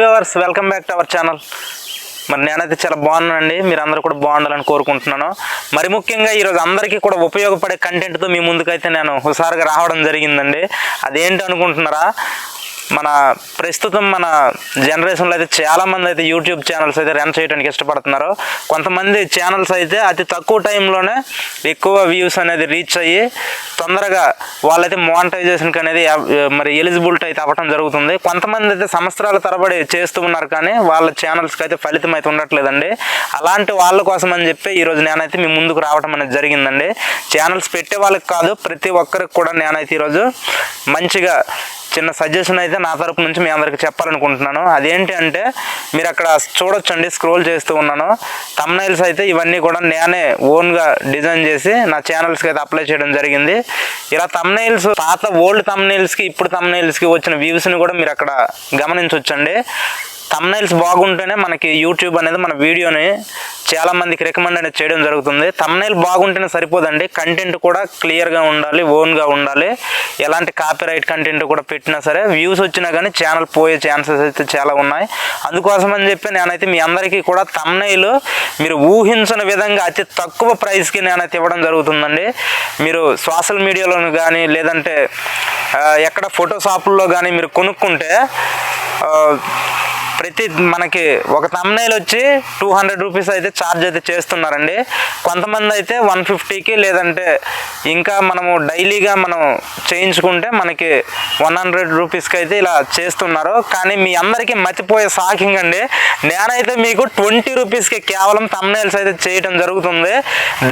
Viewers welcome back to our channel మరి నేనైతే చాలా బాగున్నానండి. మీరు అందరూ కూడా బాగుండాలని కోరుకుంటున్నాను. మరి ముఖ్యంగా ఈరోజు అందరికీ కూడా ఉపయోగపడే కంటెంట్తో మీ ముందుకైతే నేను హుషారుగా రావడం జరిగిందండి. అదేంటి అనుకుంటున్నారా? మన ప్రస్తుతం మన జనరేషన్లో అయితే చాలామంది అయితే యూట్యూబ్ ఛానల్స్ అయితే రన్ చేయడానికి ఇష్టపడుతున్నారు. కొంతమంది ఛానల్స్ అయితే అతి తక్కువ టైంలోనే ఎక్కువ వ్యూస్ అనేది రీచ్ అయ్యి తొందరగా వాళ్ళైతే మోనటైజేషన్కి అనేది మరి ఎలిజిబిలిటీ అయితే అవ్వడం జరుగుతుంది. కొంతమంది అయితే సంవత్సరాల తరబడి చేస్తూ ఉన్నారు కానీ వాళ్ళ ఛానల్స్కి అయితే ఫలితం అయితే ఉండట్లేదండి. అలాంటి వాళ్ళ కోసం అని చెప్పి ఈరోజు నేనైతే మీ ముందుకు రావడం అనేది జరిగిందండి. ఛానల్స్ పెట్టే వాళ్ళకి కాదు ప్రతి ఒక్కరికి కూడా నేనైతే ఈరోజు మంచిగా చిన్న సజెషన్ అయితే నా తరపు నుంచి మీ అందరికి చెప్పాలనుకుంటున్నాను. అదేంటి అంటే మీరు అక్కడ చూడొచ్చండి స్క్రోల్ చేస్తూ ఉన్నాను. తమ్నైల్స్ అయితే ఇవన్నీ కూడా నేనే ఓన్గా డిజైన్ చేసి నా ఛానల్స్కి అయితే అప్లై చేయడం జరిగింది. ఇలా తమ్నైల్స్ పాత ఓల్డ్ తమ్నైల్స్కి ఇప్పుడు తమ్నైల్స్కి వచ్చిన వ్యూస్ని కూడా మీరు అక్కడ గమనించవచ్చండి తమ్నైల్స్ బాగుంటేనే మనకి యూట్యూబ్ అనేది మన వీడియోని చాలా మందికి రికమెండ్ అనేది చేయడం జరుగుతుంది. తమ్నైల్ బాగుంటేనే సరిపోదండి. కంటెంట్ కూడా క్లియర్గా ఉండాలి ఓన్గా ఉండాలి. ఎలాంటి కాపీరైట్ కంటెంట్ కూడా పెట్టినా సరే వ్యూస్ వచ్చినా కానీ ఛానల్ పోయే ఛాన్సెస్ అయితే చాలా ఉన్నాయి. అందుకోసం అని చెప్పి నేనైతే మీ అందరికీ కూడా తమ్నైల్ మీరు ఊహించిన విధంగా అతి తక్కువ ప్రైస్కి నేనైతే ఇవ్వడం జరుగుతుందండి. మీరు సోషల్ మీడియాలోను కానీ లేదంటే ఎక్కడ ఫోటో షాపుల్లో కానీ మీరు కొనుక్కుంటే ప్రతి మనకి ఒక తమ్నైల్ వచ్చి టూ హండ్రెడ్ రూపీస్ అయితే ఛార్జ్ అయితే చేస్తున్నారండి. కొంతమంది అయితే వన్ ఫిఫ్టీకి లేదంటే ఇంకా మనము డైలీగా మనం చేయించుకుంటే మనకి వన్ హండ్రెడ్ రూపీస్కి అయితే ఇలా చేస్తున్నారు. కానీ మీ అందరికీ మతిపోయే షాకింగ్ అండి. నేనైతే మీకు ట్వంటీ రూపీస్కి కేవలం తమ్నైల్స్ అయితే చేయడం జరుగుతుంది.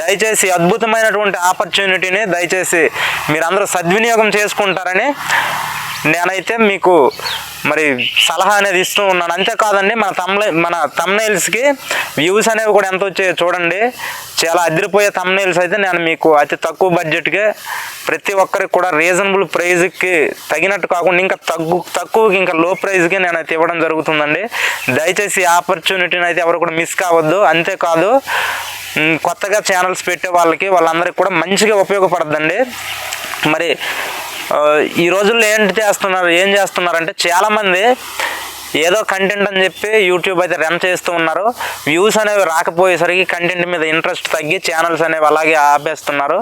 దయచేసి అద్భుతమైనటువంటి ఆపర్చునిటీని దయచేసి మీరందరూ సద్వినియోగం చేసుకుంటారని నేనైతే మీకు మరి సలహా అనేది ఇస్తూ ఉన్నాను. అంతేకాదండి మన తమ్ల మన తమ్నైల్స్కి వ్యూస్ అనేవి కూడా ఎంత వచ్చాయో చూడండి. చాలా అదిరిపోయే తమ్నైల్స్ అయితే నేను మీకు అతి తక్కువ బడ్జెట్కే ప్రతి ఒక్కరికి కూడా రీజనబుల్ ప్రైజ్కి తగినట్టు కాకుండా ఇంకా తగ్గు తక్కువకి ఇంకా లో ప్రైజ్కి నేను అయితే ఇవ్వడం జరుగుతుందండి. దయచేసి ఆపర్చునిటీని అయితే ఎవరు కూడా మిస్ కావద్దు. అంతేకాదు కొత్తగా ఛానల్స్ పెట్టే వాళ్ళకి వాళ్ళందరికీ కూడా మంచిగా ఉపయోగపడద్దండి. మరి ఈ రోజుల్లో ఏంటి చేస్తున్నారు ఏం చేస్తున్నారంటే చాలామంది ఏదో కంటెంట్ అని చెప్పి యూట్యూబ్ అయితే రన్ చేస్తూ ఉన్నారు. వ్యూస్ అనేవి రాకపోయేసరికి కంటెంట్ మీద ఇంట్రెస్ట్ తగ్గి ఛానల్స్ అనేవి అలాగే ఆపేస్తున్నారు.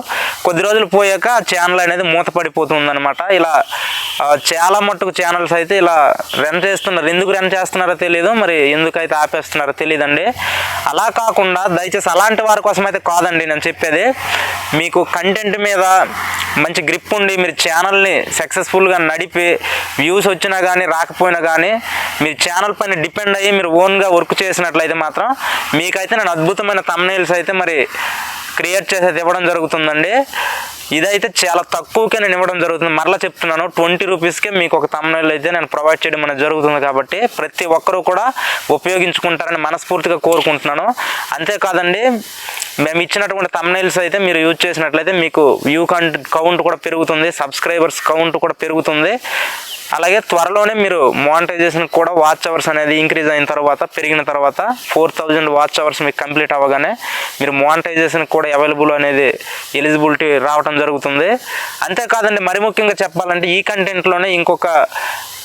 కొద్ది రోజులు పోయాక ఛానల్ అనేది మూతపడిపోతుందనమాట ఇలా చాలా మట్టుకు ఛానల్స్ అయితే ఇలా రన్ చేస్తున్నారు. ఎందుకు రన్ చేస్తున్నారో తెలియదు మరి ఎందుకైతే ఆపేస్తున్నారో తెలియదండి అలా కాకుండా దయచేసి అలాంటి వారి కోసం అయితే కాదండి నేను చెప్పేది. మీకు కంటెంట్ మీద మంచి గ్రిప్ ఉండి మీరు ఛానల్ని సక్సెస్ఫుల్గా నడిపి వ్యూస్ వచ్చినా కానీ రాకపోయినా కానీ మీరు ఛానల్ పైన డిపెండ్ అయ్యి మీరు ఓన్గా వర్క్ చేసినట్లయితే మాత్రం మీకైతే నేను అద్భుతమైన తమ్నైల్స్ అయితే మరి క్రియేట్ చేసి అయితే ఇవ్వడం జరుగుతుందండి. ఇదైతే చాలా తక్కువకే నేను ఇవ్వడం జరుగుతుంది. మరలా చెప్తున్నాను ట్వంటీ రూపీస్కే మీకు ఒక తమ్నైల్ అయితే నేను ప్రొవైడ్ చేయడం అనేది జరుగుతుంది కాబట్టి ప్రతి ఒక్కరూ కూడా ఉపయోగించుకుంటారని మనస్ఫూర్తిగా కోరుకుంటున్నాను. అంతేకాదండి మేము ఇచ్చినటువంటి తమ్నైల్స్ అయితే మీరు యూజ్ చేసినట్లయితే మీకు వ్యూ కౌంట్ కౌంట్ కూడా పెరుగుతుంది సబ్స్క్రైబర్స్ కౌంట్ కూడా పెరుగుతుంది. అలాగే త్వరలోనే మీరు మోనిటైజేషన్ కూడా వాచ్ అవర్స్ అనేది ఇంక్రీజ్ అయిన తర్వాత పెరిగిన తర్వాత ఫోర్ థౌజండ్ వాచ్ అవర్స్ మీకు కంప్లీట్ అవ్వగానే మీరు మోనిటైజేషన్ కూడా అవైలబుల్ అనేది ఎలిజిబిలిటీ రావడం జరుగుతుంది. అంతేకాదండి మరి ముఖ్యంగా చెప్పాలంటే ఈ కంటెంట్లోనే ఇంకొక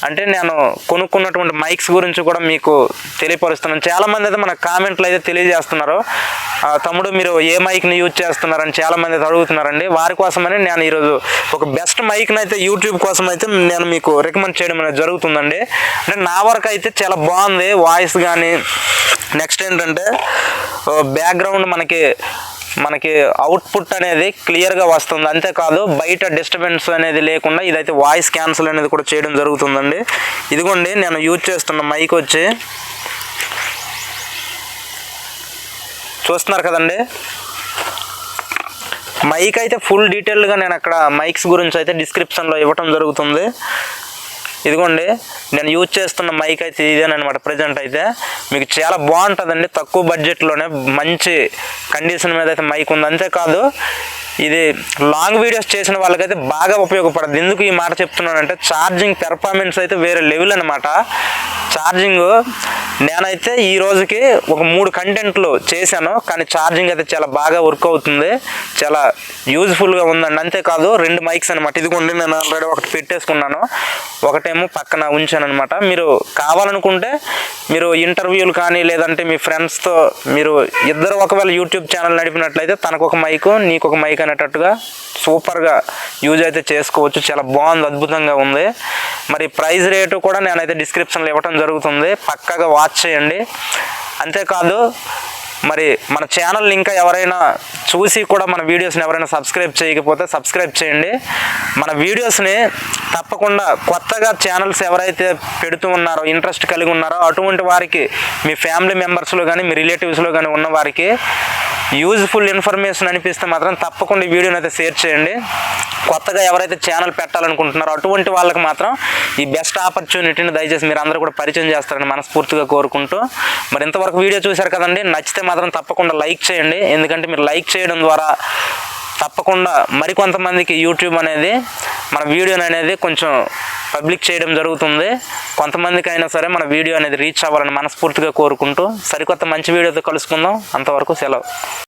అంటే నేను కొనుక్కున్నటువంటి మైక్స్ గురించి కూడా మీకు తెలియపరుస్తున్నాను. చాలామంది అయితే మన కామెంట్లు అయితే తెలియజేస్తున్నారు. తమ్ముడు మీరు ఏ మైక్ని యూజ్ చేస్తున్నారని చాలామంది అయితే అడుగుతున్నారండి. వారి కోసమని నేను ఈరోజు ఒక బెస్ట్ మైక్ని అయితే యూట్యూబ్ కోసం అయితే నేను మీకు రికమెండ్ చేయడం అనేది జరుగుతుందండి. అంటే నా వరకు అయితే చాలా బాగుంది. వాయిస్ కానీ నెక్స్ట్ ఏంటంటే బ్యాక్గ్రౌండ్ మనకి మనకి అవుట్పుట్ అనేది క్లియర్గా వస్తుంది. అంతేకాదు బయట డిస్టర్బెన్స్ అనేది లేకుండా ఇదైతే వాయిస్ క్యాన్సిల్ అనేది కూడా చేయడం జరుగుతుందండి. ఇదిగోండి నేను యూజ్ చేస్తున్న మైక్ వచ్చి చూస్తున్నారు కదండి? మైక్ అయితే ఫుల్ డీటెయిల్గా నేను అక్కడ మైక్స్ గురించి అయితే డిస్క్రిప్షన్లో ఇవ్వటం జరుగుతుంది. ఇదిగోండి నేను యూజ్ చేస్తున్న మైక్ అయితే ఇదేనమాట ప్రజెంట్ అయితే. మీకు చాలా బాగుంటుందండి తక్కువ బడ్జెట్లోనే మంచి కండిషన్ మీద అయితే మైక్ ఉంది. అంతేకాదు ఇది లాంగ్ వీడియోస్ చేసిన వాళ్ళకైతే బాగా ఉపయోగపడదు ఎందుకు ఈ మాట చెప్తున్నానంటే ఛార్జింగ్ పెర్ఫార్మెన్స్ అయితే వేరే లెవెల్ అనమాట ఛార్జింగ్ నేనైతే ఈ రోజుకి ఒక మూడు కంటెంట్లు చేశాను కానీ ఛార్జింగ్ అయితే చాలా బాగా వర్క్ అవుతుంది. చాలా యూజ్ఫుల్గా ఉందండి. అంతేకాదు రెండు మైక్స్ అనమాట ఇదిగోండి నేను ఆల్రెడీ ఒకటి పెట్టేసుకున్నాను. ఒకటేమో పక్కన ఉంచాను అనమాట మీరు కావాలనుకుంటే మీరు ఇంటర్వ్యూలు కానీ లేదంటే మీ ఫ్రెండ్స్తో మీరు ఇద్దరు ఒకవేళ యూట్యూబ్ ఛానల్ నడిపినట్లయితే తనకు ఒక మైక్ నీకు ఒక మైక్ అనేటట్టుగా సూపర్గా యూజ్ అయితే చేసుకోవచ్చు. చాలా బాగుంది అద్భుతంగా ఉంది. మరి ప్రైస్ రేటు కూడా నేనైతే డిస్క్రిప్షన్లో ఇవ్వటం జరుగుతుంది. పక్కగా వాచ్ చేయండి. అంతేకాదు మరి మన ఛానల్ని ఇంకా ఎవరైనా చూసి కూడా మన వీడియోస్ని ఎవరైనా సబ్స్క్రైబ్ చేయకపోతే సబ్స్క్రైబ్ చేయండి. మన వీడియోస్ని తప్పకుండా కొత్తగా ఛానల్స్ ఎవరైతే పెడుతూ ఉన్నారో ఇంట్రెస్ట్ కలిగి ఉన్నారో అటువంటి వారికి మీ ఫ్యామిలీ మెంబర్స్లో కానీ మీ రిలేటివ్స్లో కానీ ఉన్న వారికి యూజ్ఫుల్ ఇన్ఫర్మేషన్ అనిపిస్తే మాత్రం తప్పకుండా ఈ వీడియోని అయితే షేర్ చేయండి. కొత్తగా ఎవరైతే ఛానల్ పెట్టాలనుకుంటున్నారో అటువంటి వాళ్ళకి మాత్రం ఈ బెస్ట్ ఆపర్చునిటీని దయచేసి మీరు అందరూ కూడా పరిచయం చేస్తారని మనస్ఫూర్తిగా కోరుకుంటూ. మరి ఇంతవరకు వీడియో చూశారు కదండి నచ్చితే మాత్రం తప్పకుండా లైక్ చేయండి. ఎందుకంటే మీరు లైక్ చేయడం ద్వారా తప్పకుండా మరికొంతమందికి యూట్యూబ్ అనేది మన వీడియోని అనేది కొంచెం పబ్లిక్ చేయడం జరుగుతుంది. కొంతమందికి అయినా సరే మన వీడియో అనేది రీచ్ అవ్వాలని మనస్ఫూర్తిగా కోరుకుంటూ. సరికొత్త మంచి వీడియోతో కలుసుకుందాం. అంతవరకు సెలవు.